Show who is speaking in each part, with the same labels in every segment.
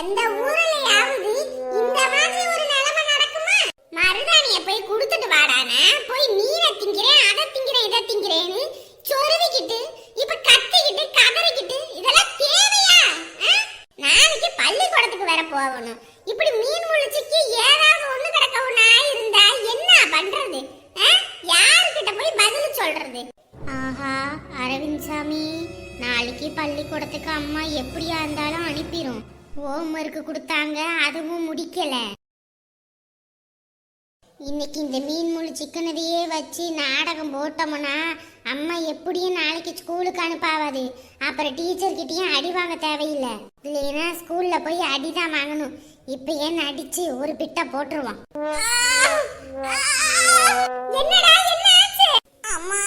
Speaker 1: எந்த ஊர்லயாவது இந்த மாதிரி ஒரு நிலைமை நடக்குமா? மருதாணிய போய் கொடுத்துட்டு வாடானே? போய் மீனை திங்கிறேன் அதை திங்கிறேன் இதை திங்கிறேன்னு சொருவிக்கிட்டு இப்ப கத்திக்கிட்டு கதறிக்கிட்டு இதெல்லாம் தேவையா? நாளைக்கு பள்ளிக்கூடத்துக்கு வேற போகணும். இப்படி மீன் முழிச்சுக்கு ஏதாவது ஒண்ணு கிடக்க இருந்தா என்ன பண்றது? யாருக்கிட்ட போய் பதில் சொல்றது? ஆஹா அரவிந்த் சாமி நாளைக்கு பள்ளிக்கூடத்துக்கு அம்மா எப்படியா இருந்தாலும் அனுப்பிடும் ஹோம் ஒர்க் கொடுத்தாங்க அதுவும் முடிக்கல. இன்னைக்கு இந்த மீன் முழு சிக்கனதையே வச்சு நாடகம் போட்டோம்னா அம்மா எப்படியும் நாளைக்கு ஸ்கூலுக்கு அனுப்பாவாது. அப்புறம் டீச்சர்கிட்டயும் அடி வாங்க தேவையில்லை. இல்லைன்னா ஸ்கூல்ல போய் அடிதான் வாங்கணும். இப்ப ஏன் அடிச்சு ஒரு பிட்ட போட்டுருவான்? என்னடா என்ன ஆச்சு? அம்மா.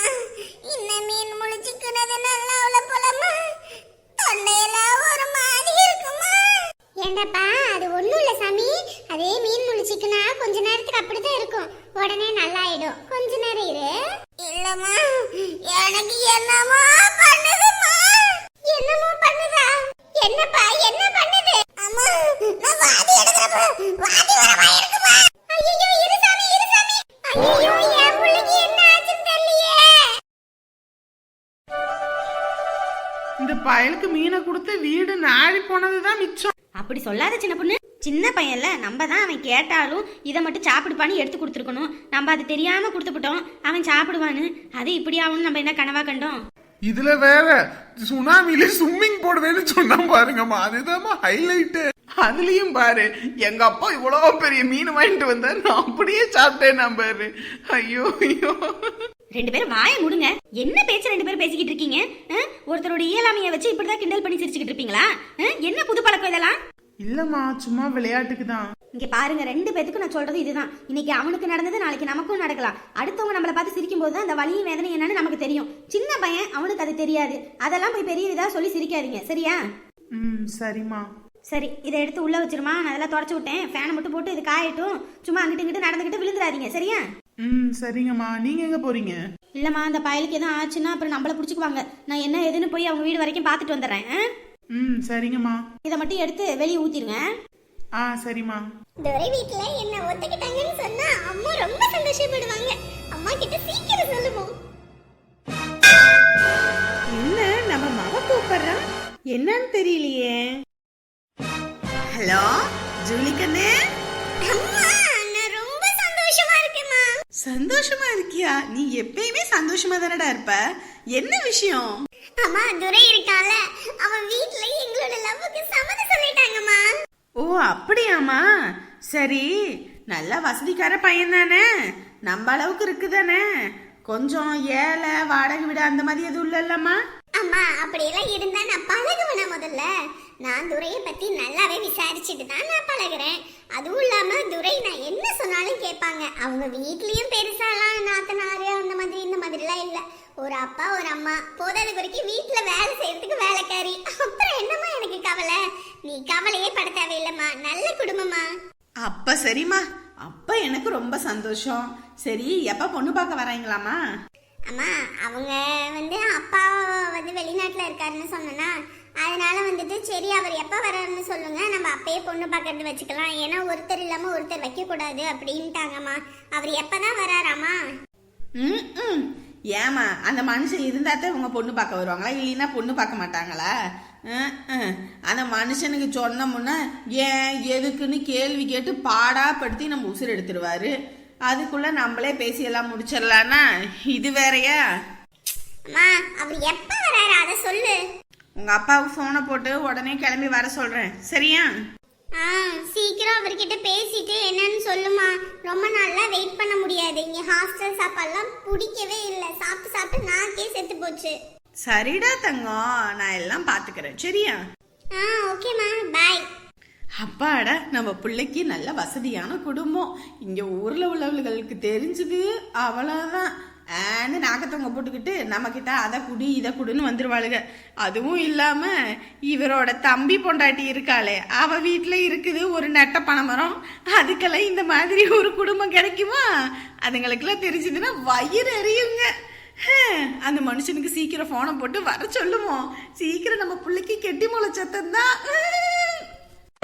Speaker 1: இந்த
Speaker 2: பயலுக்கு மீனை கொடுத்து வீடு நாடி போனதுதான் மிச்சம்.
Speaker 3: அப்படி சொல்லாத சின்ன பொண்ணு. சின்ன பையன்ல நம்ம தான் அவன் கேட்டாலும் இதை மட்டும் சாப்பிடுப்பான்னு எடுத்து கொடுத்துருக்கணும். நம்ம அது தெரியாம கொடுத்துவிட்டோம் அவன் சாப்பிடுவான்னு. அது இப்படி ஆகும்னு நம்ம என்ன கனவா கண்டோம்?
Speaker 4: இதுல வேற சுனாமில ஸ்விம்மிங் போடுவேன்னு சொன்னா பாருங்கம்மா. அதுதாம்மா ஹைலைட்
Speaker 2: அதுலயும் பாரு எங்க அப்பா இவ்வளவு பெரிய மீன் வாங்கிட்டு வந்தாரு நான் அப்படியே சாப்பிட்டேன் நான் பாரு. ஐயோ ஐயோ.
Speaker 3: ரெண்டு பேரும் வாயை முடுங்க. என்ன பேச்சு ரெண்டு பேரும் பேசிக்கிட்டு இருக்கீங்க? ஒருத்தரோட இயலாமைய வச்சு இப்படிதான் கிண்டல் பண்ணி சிரிச்சுக்கிட்டு இருப்பீங்களா? என்ன புது பழக்கம் இதெல்லாம்?
Speaker 2: இல்லம்மா சும்மா விளையாட்டுக்கு தான்.
Speaker 3: இங்க பாருங்க ரெண்டு பேத்துக்கும் நான் சொல்றது இதுதான். இன்னைக்கு அவனுக்கு நடந்தது நாளைக்கு நமக்கும் நடக்கலாம். அடுத்தவங்க நம்மளை பார்த்து சிரிக்கும் போது தான் அந்த வலியும் வேதனை என்னன்னு நமக்கு தெரியும். சின்ன பையன் அவனுக்கு அது தெரியாது. அதெல்லாம் போய் பெரிய இதா சொல்லி சிரிக்காதீங்க. சரியா?
Speaker 2: ம் சரிம்மா.
Speaker 3: சரி இதை எடுத்து உள்ள வச்சிருமா? நான் அதெல்லாம் தொடச்சு விட்டேன். ஃபேனை மட்டும் போட்டு இது காயட்டும். சும்மா அங்கிட்டு இங்கிட்டு நடந்துக்கிட்டு விழுந்துடாதீங்க சரியா?
Speaker 2: ம் சரிங்கம்மா. நீங்க எங்க போறீங்க?
Speaker 3: இல்லம்மா அந்த பயலுக்கு எதுவும் ஆச்சுன்னா அப்புறம் நம்மள பிடிச்சிக்குவாங்க. நான் என்ன ஏதுன்னு போய் அவங்க வீடு வரைக்கும் பார்த்துட்டு வந்துடுறேன்?
Speaker 2: ம் சரிங்கம்மா.
Speaker 3: இதை மட்டும் எடுத்து வெளியே ஊத்திருங்க.
Speaker 2: ஆ சரிம்மா.
Speaker 1: துரை வீட்ல என்ன ஒத்துக்கிட்டாங்கன்னு சொன்னா அம்மா ரொம்ப சந்தோஷப்படுவாங்க. அம்மா கிட்ட சீக்கிரம் சொல்லுவோம்.
Speaker 5: என்ன? நம்ம மவ கூப்பிடுறான்? என்னன்னு தெரியலையே. ஹலோ ஜூலி கண்ணு
Speaker 1: அம்மா நான் ரொம்ப சந்தோஷமா இருக்கேம்மா.
Speaker 5: சந்தோஷமா இருக்கியா? நீ எப்பயுமே சந்தோஷமா தானடா இருப்ப. என்ன விஷயம்?
Speaker 1: அம்மா துரை இருக்கான்ல அவன் வீட்ல எங்களோட லவ்வுக்கு சம்மதம் சொல்லிட்டாங்கம்மா.
Speaker 5: ஓ அப்படியாமா சரி நல்ல வசதிக்கார பையன் தானே நம்ம அளவுக்கு இருக்குதானே. கொஞ்சம் ஏழை வாடகை வீடு அந்த மாதிரி எதுவும் இல்லல்லம்மா.
Speaker 1: அம்மா அப்படியெல்லாம் இருந்தா நான் பழகுவேனா முதல்ல? நான் துரையை பத்தி நல்லாவே விசாரிச்சுட்டு தான் நான் பழகுறேன். அதுவும் இல்லாம துரை நான் என்ன சொன்னாலும் கேட்பாங்க. அவங்க வீட்லயும் பெருசாலாம் நாத்தனாரு அந்த மாதிரி இந்த மாதிரிலாம் இல்ல. ஒரு அப்பா ஒரு அம்மா. போதாத குறைக்கு வீட்டுல வேலை செய்யறதுக்கு வேலைக்காரி. அப்புறம் என்னம்மா எனக்கு கவலை? நீ கவலையே பட தேவையில்லம்மா. நல்ல குடும்பமா
Speaker 5: அப்ப சரிம்மா. அப்ப எனக்கு ரொம்ப சந்தோஷம். சரி எப்ப பொண்ணு பார்க்க வராங்களாமா
Speaker 1: அம்மா அவங்க வந்து அப்பா வந்து வெளிநாட்டில் இருக்காருன்னு சொன்னனா அதனால வந்துட்டு சரி அவர் எப்போ வர்றாருன்னு சொல்லுங்க. நம்ம அப்பயே பொண்ணு பார்க்கறது வச்சுக்கலாம். ஏன்னா ஒருத்தர் இல்லாமல் ஒருத்தர் வைக்கக்கூடாது அப்படின்ட்டாங்கம்மா. அவர் எப்பதான் வராராம்மா
Speaker 5: ம் ம். ஏமா அந்த மனுஷன் இருந்தால் தான் இவங்க பொண்ணு பார்க்க வருவாங்களா? இல்லைன்னா பொண்ணு பார்க்க மாட்டாங்களா? ம், அந்த மனுஷனுக்கு சொன்னோம்னா ஏன் எதுக்குன்னு கேள்வி கேட்டு பாடாப்படுத்தி நம்ம உசுர் எடுத்துருவாரு. அதுக்குள்ள நம்மளே பேசி எல்லாம் முடிச்சிடலான்னா இது வேறயா?
Speaker 1: அம்மா அவர் எப்ப வராரு? அதை சொல்லு.
Speaker 5: உங்க அப்பாவுக்கு ஃபோனை போட்டு உடனே கிளம்பி வர சொல்றேன். சரியா?
Speaker 1: ஆ சீக்கிரம் அவர்கிட்ட பேசிட்டு என்னன்னு சொல்லுமா. ரொம்ப நாளா வெயிட் பண்ண முடியாது. இங்க ஹாஸ்டல் சாப்பாடுலாம் பிடிக்கவே இல்லை. சாப்பிட்டு சாப்பிட்டு நாக்கே செத்து போச்சு.
Speaker 5: சரிடா தங்கம். நான் எல்லாம் பாத்துக்கிறேன் சரியா?
Speaker 1: ஆ பாய்
Speaker 5: அப்பாடா நம்ம பிள்ளைக்கு நல்ல வசதியான குடும்பம். இங்கே ஊரில் உள்ளவர்களுக்கு தெரிஞ்சது அவ்வளோதான் ஆன்னு நாக்கத்தவங்க போட்டுக்கிட்டு நம்மக்கிட்ட அதை குடி இதை குடுன்னு வந்துருவாளுங்க அதுவும் இல்லாமல் இவரோட தம்பி பொண்டாட்டி இருக்காளே அவள் வீட்டில் இருக்குது ஒரு நெட்ட பனைமரம். அதுக்கெல்லாம் இந்த மாதிரி ஒரு குடும்பம் கிடைக்குமா? அதுங்களுக்கெல்லாம் தெரிஞ்சதுன்னா வயிறு எரியுங்க. அந்த மனுஷனுக்கு சீக்கிரம் ஃபோனை போட்டு வர சொல்லுவோம். சீக்கிரம் நம்ம பிள்ளைக்கு கெட்டி முளைச்சத்தான் தான்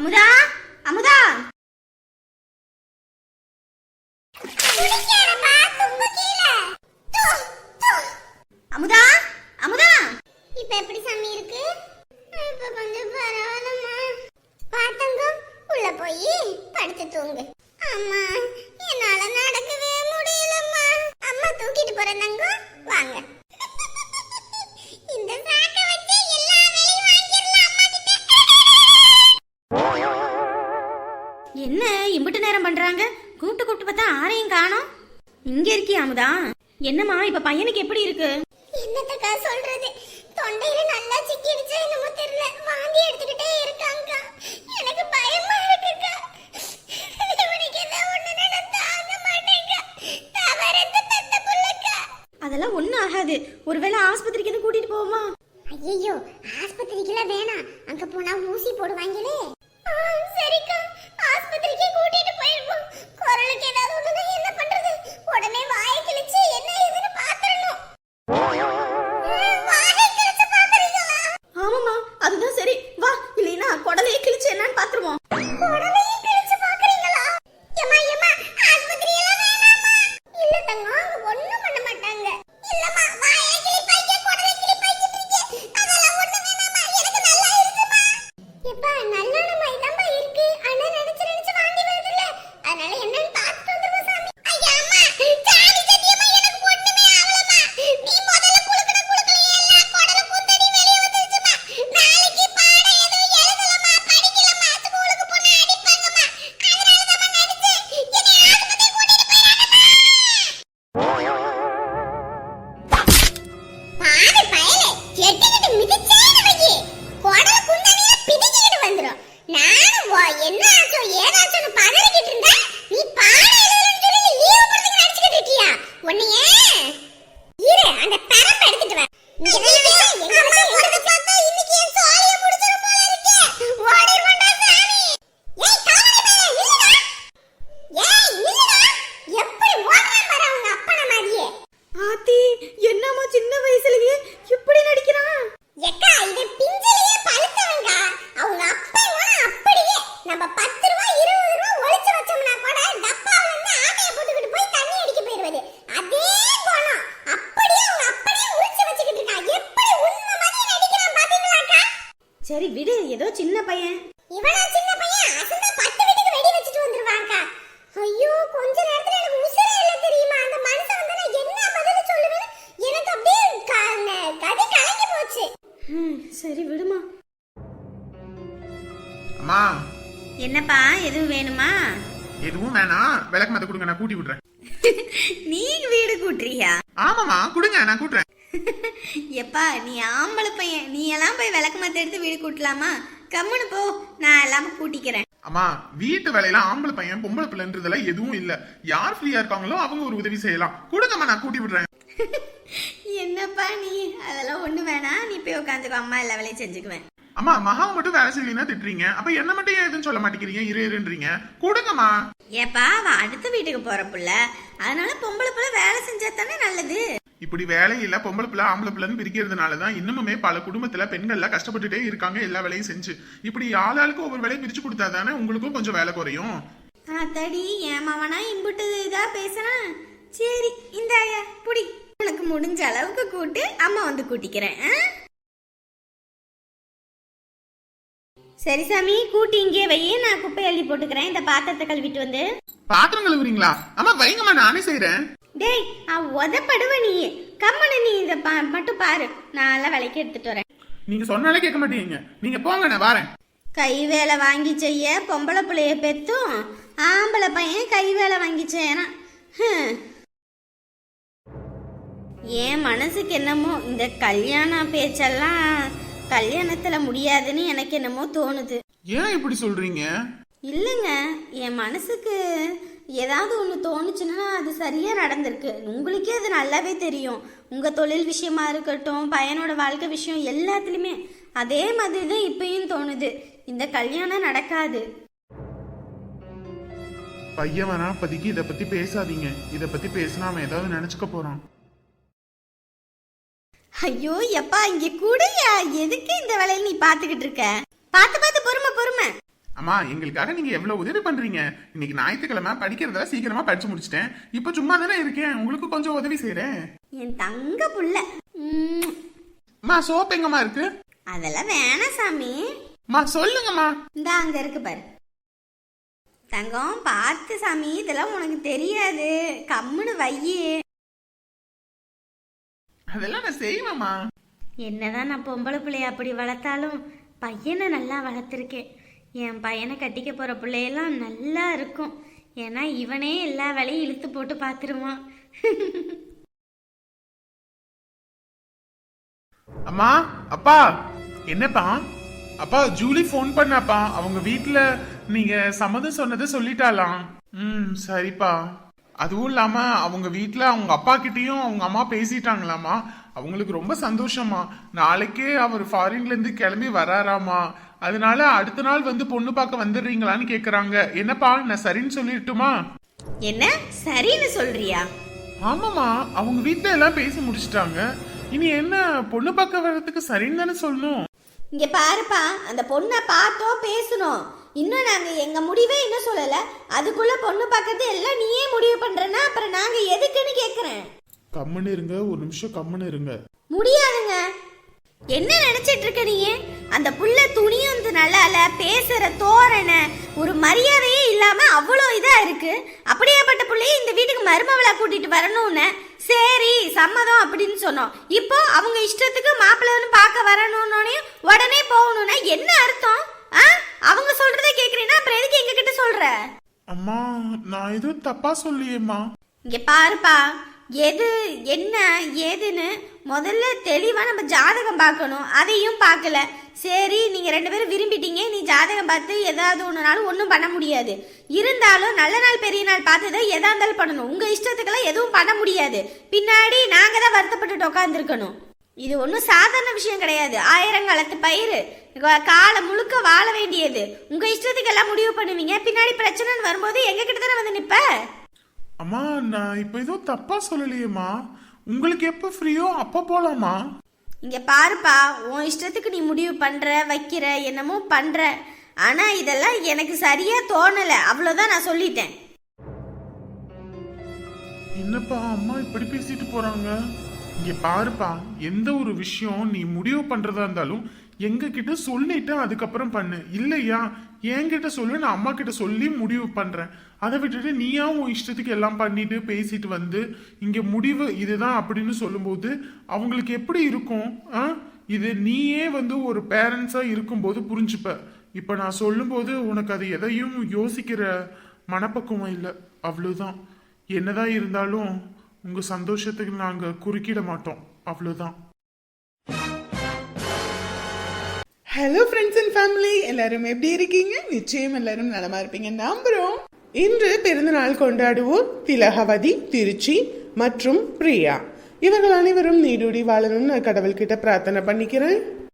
Speaker 1: அமுதா அமுதா. அமுதா அமுதா. இப்ப எப்படி சாமி இருக்கு? இப்ப கொஞ்சம் பரவாயில்லம்மா. பாத்தங்க உள்ள போய் படுத்து தூங்கு. அம்மா என்னால
Speaker 3: நடக்கவே முடியலம்மா. அம்மா தூக்கிட்டு போறேன்னாங்க வாங்க. இம்புட்டு நேரம் பண்றாங்க? கூப்பிட்டு கூப்பிட்டு பார்த்தா ஆரையும் காணோம். இங்க இருக்கியா அமுதா? என்னம்மா இப்ப பையனுக்கு எப்படி இருக்கு?
Speaker 1: என்னத்தக்கா சொல்றது? தொண்டையில நல்லா சிக்கிடுச்சு என்னமோ தெரியல. வாந்தி எடுத்துக்கிட்டே இருக்காங்க எனக்கு பயமா இருக்குக்கா. இவனுக்கு என்ன ஒண்ணுன்னா நான் தாங்க மாட்டேங்க. தவறந்து தந்த புள்ளக்கா.
Speaker 3: அதெல்லாம் ஒண்ணும் ஆகாது. ஒருவேளை ஆஸ்பத்திரிக்கு எதுவும் கூட்டிட்டு போவோமா?
Speaker 1: ஐயோ ஆஸ்பத்திரிக்குலாம் வேணாம். அங்க போனா ஊசி போடுவாங்களே. சரிக்கா. குரலுக்கு இங்க வச்சு எங்க வச்சு எங்க பார்த்தா இன்னைக்கு என் சோழிய முடிச்சிரும் போல இருக்கே ஓடிடுவான்டா சாமி ஏய் காவடி பையன் நில்லுடா ஏய் நில்லுடா எப்படி ஓடுறான் பாரு அவங்க அப்பன மாதிரியே
Speaker 3: ஆத்தி என்னம்மா சின்ன வயசுலயே இப்படி நடிக்கிறான்
Speaker 1: எக்கா இது பிஞ்சிலேயே பழுத்தவங்க அவங்க அப்பையும் அப்படியே நம்ம பத்து ரூபா இருபது ரூபா ஒளிச்சு வச்சோம்னா கூட டப்பாவுல இருந்து ஆட்டைய போட்டுக்கிட்டு போய் தண்ணி அடிக்க போயிருவது அதே குணம் அப்படியே அவங்க அப்படியே உரிச்சு வச்சுக்கிட்டு இருக்கா எப்படி உண்மை மாதிரி நடிக்கிறான் பாத்தீங்களாக்கா
Speaker 3: சரி விடு ஏதோ சின்ன பையன்.
Speaker 1: இவனா சின்ன பையன்? அசந்தா பத்து வீட்டுக்கு வெடி வச்சுட்டு வந்துருவாங்கக்கா ஐயோ கொஞ்ச நேரத்துல எனக்கு உசுரே இல்ல தெரியுமா? அந்த மனுஷன் வந்து நான் என்ன பதில் சொல்லுவேன்னு எனக்கு அப்படியே கதி கலங்கி போச்சு.
Speaker 3: சரி விடுமா.
Speaker 4: அம்மா.
Speaker 3: என்னப்பா எதுவும் வேணுமா?
Speaker 4: எதுவும் வேணாம். விளக்கு மத்த கொடுங்க நான் கூட்டி விடுறேன்.
Speaker 3: நீ வீடு கூட்டுறியா?
Speaker 4: ஆமாமா கொடுங்க நான் கூட்டுறேன்.
Speaker 3: எப்பா நீ ஆம்பளை பையன். நீ எல்லாம் போய் விளக்கு மத்த எடுத்து வீடு கூட்டலாமா? கம்முன்னு போ. நான் எல்லாமே கூட்டிக்கிறேன்.
Speaker 4: அம்மா வீட்டு வேலையில ஆம்பளை பையன் பொம்பளை பிள்ளைன்றதுல எதுவும் இல்ல. யார் ஃப்ரீயா இருக்காங்களோ அவங்க ஒரு உதவி செய்யலாம். கொடுங்கம்மா நான் கூட்டி விடுறேன்.
Speaker 3: என்னப்பா நீ? அதெல்லாம் ஒண்ணு வேணாம். நீ போய் உட்காந்துக்கோ. அம்மா எல்லா வேலையும் செஞ்சுக்குவேன்.
Speaker 4: அம்மா மகாவை மட்டும் வேலை செய்யலைன்னா திட்டுறீங்க. அப்ப என்ன மட்டும் ஏன் எதுவும் சொல்ல மாட்டேங்கிறீங்க? இரு இருன்றீங்க. கொடுங்கம்மா.
Speaker 3: ஏப்பா அவ அடுத்த வீட்டுக்கு போற புள்ள. அதனால பொம்பளை புள்ள வேலை செஞ்சா தானே நல்லது.
Speaker 4: இப்படி வேலையில பொம்பளை பிள்ளை ஆம்பளை பிள்ளைன்னு பிரிக்கிறதுனாலதான் இன்னுமே பல குடும்பத்துல பெண்கள்லாம் கஷ்டப்பட்டுட்டே இருக்காங்க எல்லா வேலையும் செஞ்சு. இப்படி ஆளாளுக்கு ஒவ்வொரு வேலையும் பிரிச்சு கொடுத்தா தானே உங்களுக்கும் கொஞ்சம் வேலை குறையும்.
Speaker 3: ஆத்தாடி என் மாமனா இம்புட்டு இதா பேசுனா? சரி இந்தாயா புடி. உனக்கு முடிஞ்ச அளவுக்கு கூட்டு அம்மா வந்து கூட்டிக்கிறேன்? சரி சாமி கூட்டி இங்கே வையே நான் குப்பை அள்ளி போட்டுக்கிறேன். இந்த பாத்திரத்தை கழுவிட்டு வந்து.
Speaker 4: பாத்திரம் கழுவுறீங்களா? அம்மா வைங்கம்மா நானே செய்யறேன்
Speaker 3: டேய் உதப்படுவ நீ. கம்மனு நீ இதை மட்டும் பாரு. நான் எல்லாம் விலைக்கு எடுத்துட்டு வரேன்.
Speaker 4: நீங்க சொன்னாலே கேட்க மாட்டீங்க. நீங்க போங்க நான் வரேன்.
Speaker 3: கை வேலை வாங்கி செய்ய பொம்பளை பிள்ளைய பெத்தும் ஆம்பளை பையன் கை வேலை வாங்கி செய்யறான். என் மனசுக்கு என்னமோ இந்த கல்யாண பேச்செல்லாம் கல்யாணத்துல முடியாதுன்னு எனக்கு என்னமோ தோணுது.
Speaker 4: ஏன் இப்படி சொல்றீங்க?
Speaker 3: இல்லைங்க என் மனசுக்கு ஏதாவது ஒன்று தோணுச்சுன்னா அது சரியாக நடந்திருக்கு. உங்களுக்கே அது நல்லாவே தெரியும். உங்கள் தொழில் விஷயமா இருக்கட்டும் பையனோட வாழ்க்கை விஷயம் எல்லாத்துலேயுமே அதே மாதிரி தான் இப்பயும் தோணுது. இந்த கல்யாணம் நடக்காது.
Speaker 4: பையன் வரா பத்திக்கு இத பத்தி பேசாதீங்க. இத பத்தி பேசினா அவன் ஏதாவது நினைச்சுக்க போறான்.
Speaker 3: ஐயோ எப்பா இங்க கூடயா? எதுக்கு இந்த வேலையை நீ பார்த்துக்கிட்டு இருக்க? பார்த்து பார்த்து பொறுமை பொறுமை.
Speaker 4: அம்மா எங்களுக்காக நீங்க எவ்வளவு உதவி பண்றீங்க? இன்னைக்கு ஞாயிற்றுக்கிழமை படிக்கிறதா சீக்கிரமா படிச்சு முடிச்சிட்டேன். இப்ப சும்மா தானே இருக்கேன். உங்களுக்கு கொஞ்சம் உதவி செய்யறேன்
Speaker 3: என் தங்க புள்ள.
Speaker 4: அம்மா சோப் எங்கம்மா இருக்கு?
Speaker 3: அதெல்லாம் வேணாம் சாமி.
Speaker 4: அம்மா சொல்லுங்கம்மா.
Speaker 3: இந்த அங்க இருக்கு பாரு. தங்கம் பார்த்து சாமி இதெல்லாம் உனக்கு தெரியாது. கம்முன்னு வையே.
Speaker 2: அதெல்லாம் நான் செய்வேம்மா.
Speaker 3: என்னதான் நான் பொம்பளை பிள்ளைய அப்படி வளர்த்தாலும் பையனை நல்லா வளர்த்துருக்கேன். என் பையனை கட்டிக்க போகிற பிள்ளையெல்லாம் நல்லா இருக்கும். ஏன்னா இவனே எல்லா வேலையும் இழுத்து போட்டு பார்த்துருவான்
Speaker 4: அம்மா அப்பா என்னப்பா? அப்பா ஜூலி ஃபோன் பண்ணாப்பா. அவங்க வீட்டில் நீங்க சம்மதம் சொன்னதை சொல்லிட்டாலாம் ம் சரிப்பா. அதுவும் இல்லாம அவங்க வீட்டில் அவங்க அப்பா கிட்டேயும் அவங்க அம்மா பேசிட்டாங்களாமா அவங்களுக்கு ரொம்ப சந்தோஷமா நாளைக்கே அவர் ஃபாரின்ல இருந்து கிளம்பி வராராமா அதனால அடுத்த நாள் வந்து பொண்ணு பார்க்க வந்துடுறீங்களான்னு கேக்குறாங்க. என்னப்பா நான் சரின்னு சொல்லிட்டுமா?
Speaker 3: என்ன? சரின்னு சொல்றியா?
Speaker 4: ஆமாமா அவங்க வீட்ல எல்லாம் பேசி முடிச்சிட்டாங்க. இனி என்ன பொண்ணு பார்க்க வர்றதுக்கு சரின்னு தானே சொல்லணும்.
Speaker 3: இங்க பாருப்பா அந்த பொண்ணை பார்த்தோம் பேசணும் இன்னும் நாங்க எங்க முடிவே இன்னும் சொல்லல. அதுக்குள்ள பொண்ணு பார்க்கறது எல்லாம் நீயே முடிவு பண்றனா அப்புறம் நாங்க எதுக்குன்னு கேக்குறேன்.
Speaker 4: கம்முன்னு இருங்க ஒரு நிமிஷம் கம்முன்னு இருங்க.
Speaker 3: முடியாதுங்க. என்ன நினைச்சிட்டு இருக்க நீ? அந்த புள்ள துணியும் வந்து நல்லா இல்ல பேசுற தோரணை ஒரு மரியாதையே இல்லாம அவ்வளோ இதா இருக்கு. அப்படியேப்பட்ட புள்ளைய இந்த வீட்டுக்கு மருமவளா கூட்டிட்டு வரணும்னு? சரி சம்மதம் அப்படின்னு சொன்னோம். இப்போ அவங்க இஷ்டத்துக்கு மாப்பிள்ளை வந்து பார்க்க வரணும்னு உடனே போகணும்னா என்ன அர்த்தம்? ஆ? அவங்க சொல்றதை கேக்குறீங்கன்னா அப்புறம் எதுக்கு எங்க கிட்ட சொல்ற?
Speaker 4: அம்மா நான் எதுவும் தப்பா சொல்லியேம்மா.
Speaker 3: இங்க பாருப்பா. எது என்ன ஏதுன்னு முதல்ல தெளிவாக நம்ம ஜாதகம் பார்க்கணும். அதையும் பார்க்கல. சரி நீங்கள் ரெண்டு பேரும் விரும்பிட்டீங்க. நீ ஜாதகம் பார்த்து ஏதாவது ஒன்றுனாலும் ஒன்றும் பண்ண முடியாது. இருந்தாலும் நல்ல நாள் பெரிய நாள் பார்த்து எதா இருந்தாலும் பண்ணணும். உங்கள் இஷ்டத்துக்கெல்லாம் எதுவும் பண்ண முடியாது. பின்னாடி நாங்கள் தான் வருத்தப்பட்டுட்டு உட்காந்துருக்கணும் இது ஒன்றும் சாதாரண விஷயம் கிடையாது. ஆயிரங்காலத்து பயிர் காலம் முழுக்க வாழ வேண்டியது. உங்கள் இஷ்டத்துக்கெல்லாம் முடிவு பண்ணுவீங்க. பின்னாடி பிரச்சனைன்னு வரும்போது எங்ககிட்ட தானே வந்து நிற்பேன்
Speaker 4: அம்மா நான் இப்ப எதுவும் தப்பா சொல்லலையேம்மா. உங்களுக்கு எப்ப ஃப்ரீயோ அப்ப போலாமா
Speaker 3: இங்க பாருப்பா உன் இஷ்டத்துக்கு நீ முடிவு பண்ற வைக்கிற என்னமோ பண்ற. ஆனா இதெல்லாம் எனக்கு சரியா தோணல. அவ்வளவுதான் நான் சொல்லிட்டேன்.
Speaker 4: என்னப்பா அம்மா இப்படி பேசிட்டு போறாங்க? இங்க பாருப்பா எந்த ஒரு விஷயம் நீ முடிவு பண்றதா இருந்தாலும் எங்ககிட்ட சொல்லிட்டு அதுக்கப்புறம் பண்ணு. இல்லையா? என்கிட்ட சொல்லு நான் அம்மா கிட்ட சொல்லி முடிவு பண்றேன். அதை விட்டுட்டு நீயா உன் இஷ்டத்துக்கு எல்லாம் பண்ணிட்டு பேசிட்டு வந்து இங்க முடிவு இதுதான் அப்படின்னு சொல்லும்போது அவங்களுக்கு எப்படி இருக்கும்? ஆ? இது நீயே வந்து ஒரு பேரண்ட்ஸா இருக்கும்போது புரிஞ்சுப்ப. இப்ப நான் சொல்லும்போது உனக்கு அது எதையும் யோசிக்கிற மனப்பக்குவம் இல்லை. அவ்வளவுதான். என்னதான் இருந்தாலும் உங்க சந்தோஷத்துக்கு நாங்க குறுக்கிட மாட்டோம். அவ்வளவுதான்.
Speaker 2: ஹலோ ஃப்ரெண்ட்ஸ் அண்ட் ஃபேமிலி எல்லாரும் எப்படி இருக்கீங்க? நிச்சயம் எல்லாரும் நலமா இருப்பீங்க. நம்புறோம். இன்று பிறந்தநாள் கொண்டாடுவோர் திலகவதி திருச்சி மற்றும் பிரியா. இவர்கள் அனைவரும் நீடூடி வாழணும்னு கடவுள்கிட்ட பிரார்த்தனை பண்ணிக்கிறேன்.